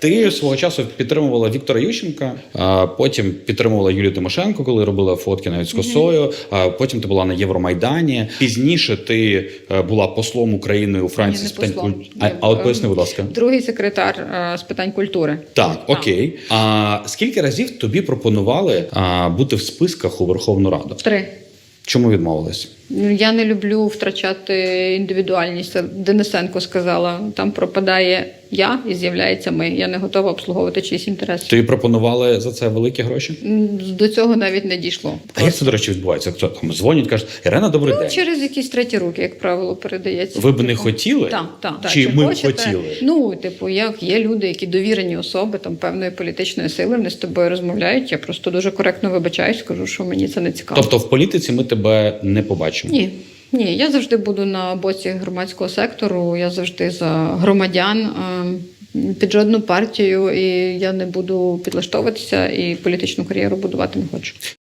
Ти свого часу підтримувала Віктора Ющенка, а потім підтримувала Юлію Тимошенко, коли робила фотки навіть з косою. А потім ти була на Євромайдані. Пізніше ти е, була послом України у Франції з питань послом. куль- А, от е, поясни, будь ласка. Другий секретар е, з питань культури. Так, окей. А скільки разів тобі пропонували бути в списках у Верховну Раду? Три. Чому відмовились? Ну, Я не люблю втрачати індивідуальність. Денисенко сказала: там пропадає я і з'являється ми. Я не готова обслуговувати чиїсь інтереси. Тобі пропонували за це великі гроші? До цього навіть не дійшло. А як це, до речі, відбувається? Хто там дзвонять, кажуть, Ірена, добрий Ну, день. через якісь треті руки, як правило, передається. Ви б не Типу, хотіли? Так, так. так. Чи ми хочете? хотіли? Ну, типу, як є люди, які довірені особи там певної політичної сили, вони з тобою розмовляють. Я просто дуже коректно вибачаюсь, скажу, що мені це не цікаво. Тобто в політиці ми тебе не побачимо. Ні. Ні, я завжди буду на боці громадського сектору. Я завжди за громадян е, під жодну партію, і я не буду підлаштовуватися і політичну кар'єру будувати не хочу.